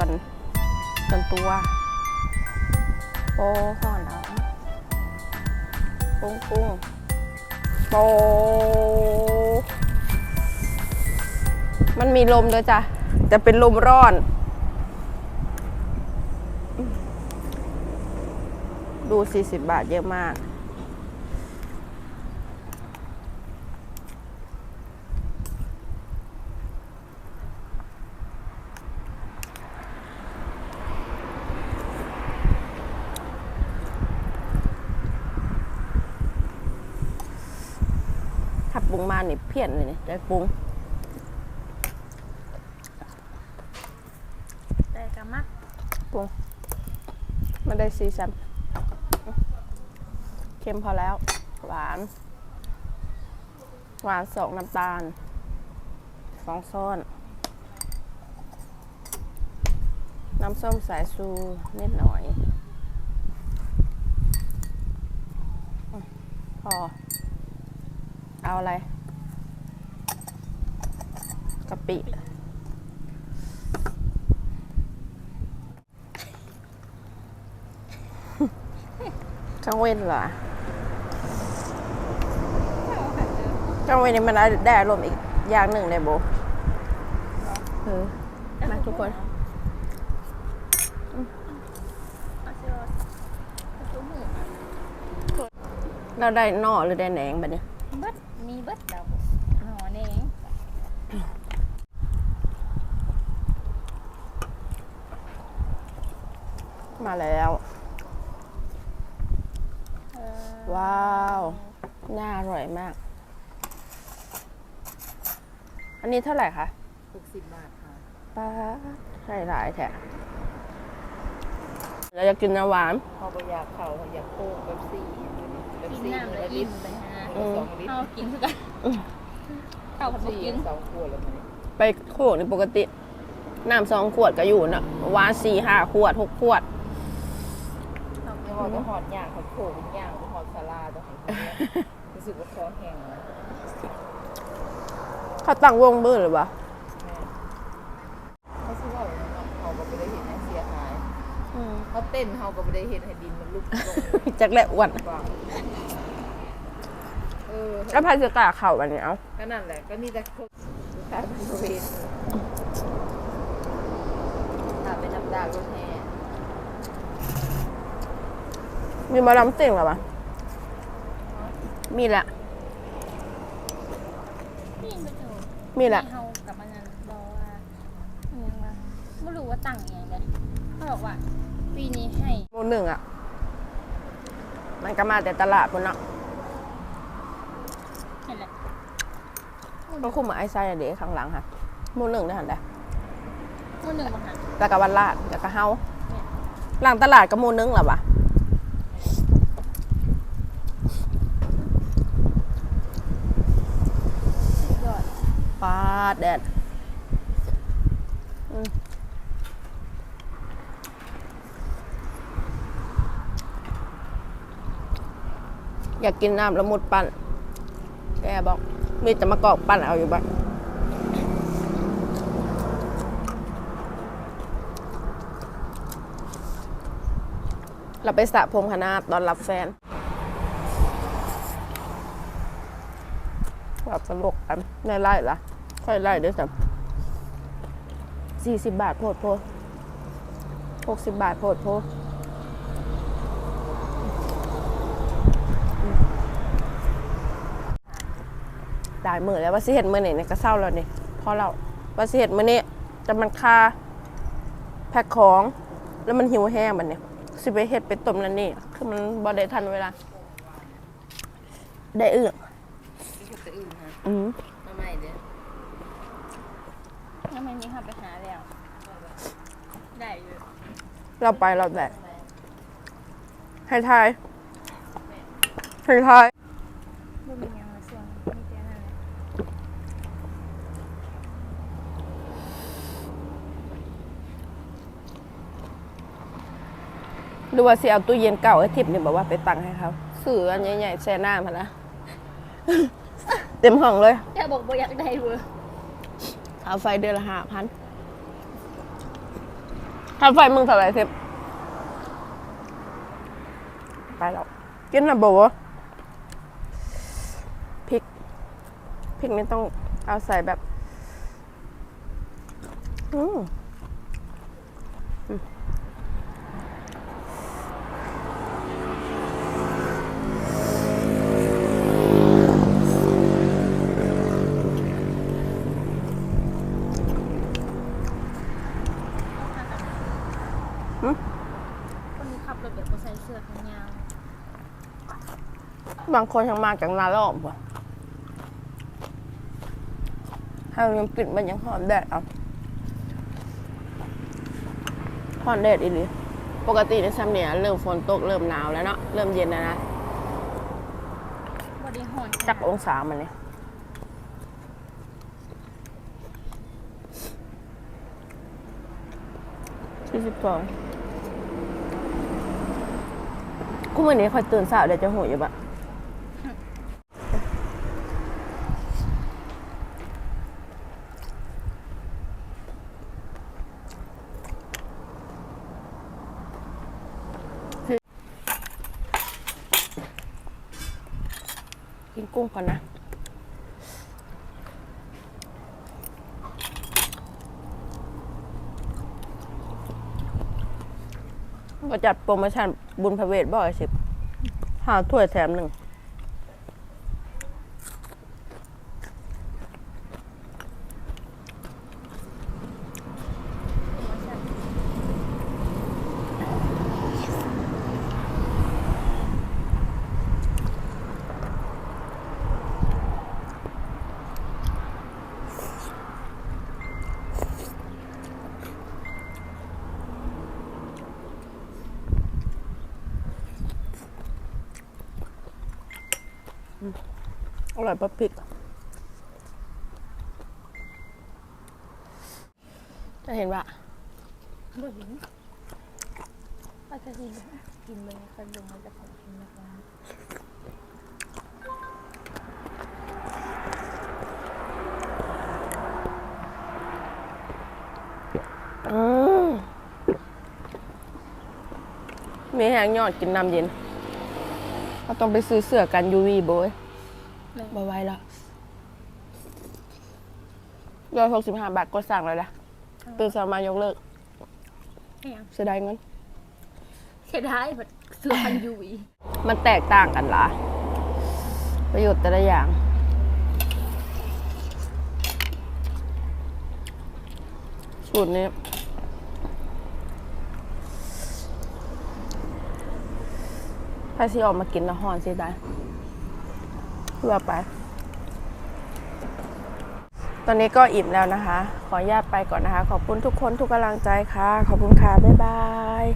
ส่วนส่วนตัวโอ้ห่อนเอาปุ้งปุ้งโป มันมีลมด้วยจ้ะจะเป็นลมร้อนดู 40 บาทเยอะมาก ปรุงมานี่เพี้ยนเลยนี่ได้ปรุงแต่กะมักปรุงมันได้ซีซันเค็มพอแล้ว หวาน หวานสองน้ำตาลสองซ้อน น้ำส้มสายชูนิดหน่อยอืมพอ เอาอะไรกะปิกังเว้นเหรอกังเว้นนี่มันได้ได้อารมณ์อีกอย่างหนึ่งเลยโบเออมาทุกคนเอาสิว่าตัวหมูเราได้หน่อหรือได้แหนงแบบนี้เบิดมีเบิดดาวหนอเองมาแล้ว เออว้าว น่าอร่อยมาก อันนี้เท่าไหร่คะ60บาทค่ะ ป้าใช่หลายแท้เราอยากกินน้ำหวานเขาบ่อยากเขาเขาอยากโค้งแบบซี่แบบ กินซี่น้ำมือแล้วละอิ่ลิมตรไปฮะมือละสองลิตรเอากินคือกันข้าวผัดซี่กินสองขวดแล้วมันไปโขกในปกติน้ำสองขวดก็อยู่นะหวานสี่ห้าขวดหกขวด ไม่ว่าจะหอดย่างเขาโค้งเป็นย่างหอดซาลาตัวของเขาเนี่ยรู้สึกว่าคอแห้งแล้วเขาตั้งวงเบอร์หรือเปล่า แม่เขาชื่อว่าอะไรนะเขาก็ไม่ได้เห็นให้เสียหาย เขาเต้นเขาก็ไม่ได้เห็นให้ดินมันลุกลงจักแหละอ้วนกว้างเออแล้วพายจะกล้าเข่าวันนี้เอาก็นั่นแหละก็มีแต่คนลูกค้าเป็นบริเวณถ้าเป็นน้ำดาวรถแห่มีหมาลำเต่งหรอปะมีแหละนี่ไปเถอะมีแหละเฮากับมันนั้นบอกว่าอิหยังว่าไม่รู้ว่าตั้งอหย่างเลยเขาบอกว่า ปีนี้ให้หมูหนึ่งอะ มันก็มาแต่ตลาดพุ่นเนาะเห็นแหละก็คุมมาไอ้ไส้เด็กข้างหลังค่ะหมูหนึ่งได้หันได้มือหนึ่งบางหันแล้วก็วันลาดแล้วก็เฮาหลังตลาดก็หมูหนึ่งหรอปะสุดยอด ปาดแดด อยากกินน้ำละมุดปั่น แกบอกมีแต่มะกอกปั่นเอาอยู่บ้านเราไปสระผมคณะตอนรับแฟนแบบตลกกันในไล่ละค่อยไล่ด้วยซ้ำสี่สิบบาทโพดโพหกสิบบาทโพดโพ ได้มือแล้วว่าสิเห็นมือนี่เนี่ยก็เศร้าแล้วนี่พอเราว่าสิเห็นมือนี่แต่มันคาแพ็คของแล้วมันหิวแห้งมันเนี่ยสิไปเห็ดไปต้มนั่นนี่คือมันบ่ได้ทันเวลา ได้เอื้อนี่คือตัวอื่นฮะอืมมาใหม่เด้อแล้วมันมีค่ะไปหาแล้ว ได้อยู่เราไปเราแบกให้ทายให้ทาย ไม่มียังมาส่วนมีแต่นั่นแหละ หรือว่าสิเอาตู้เย็นเก่าไอ้ทิพย์นี่บอกว่าไปตังให้เขาซื้ออันใหญ่ๆแช่น้ำมานะเต็มห้องเลยแต่บอกบ่อยากได้เว้ยเอาไฟเดือนละห้าพันทำไฟมึงเท่าไหร่เซฟไปแล้วกินนะโบพริกพริกนี่ต้องเอาใส่แบบ อืม นี้ขับรถแบบบ่ใส่เสื้อแขนยาวบางคนยังมาจากนาลอมว่ะให้มันกลิ่นมันยังหอมแดดเอาหอมแดดอีหลีปกติในซัมเนี่ยเริ่มฝนตกเริ่มหนาวแล้วเนาะเริ่มเย็นแล้วนะบอดี้หอนจักองศามันเนี่ยสี่สิบสอง กูวันนี้คอยตื่นสาวเดี๋ยวจะหูอยู่บะกินกุ้งก่อนนะ ก็จัดโปรโมชั่นบุญพระเวทบ่อยสิบหาถ้วยแถมหนึ่ง อร่อยปะพริกจะเห็นว่าบอดี้ปกติกินเลยคนลงมาจะของกินนะคะอืมมีแหงยอดกินน้ำเย็นเราต้องไปซื้อเสื้อกันยูวีโบยเลย บาไว้แล้วร้อยหกสิบห้าบาทก็สั่งเลยนะตื่นสายมายกเลิกไอ้ยังเสียดายเงินเสียดายแบบเสื้อพันยูวีมันแตกต่างกันล่ะประโยชน์แต่ละอย่าง สูตรนี้ถ้าซีออกมากินละหอนสิได้ เพื่อไป ตอนนี้ก็อิ่มแล้วนะคะ ขออนุญาตไปก่อนนะคะ ขอบคุณทุกคนทุกกำลังใจค่ะ ขอบคุณค่ะ บ๊ายบาย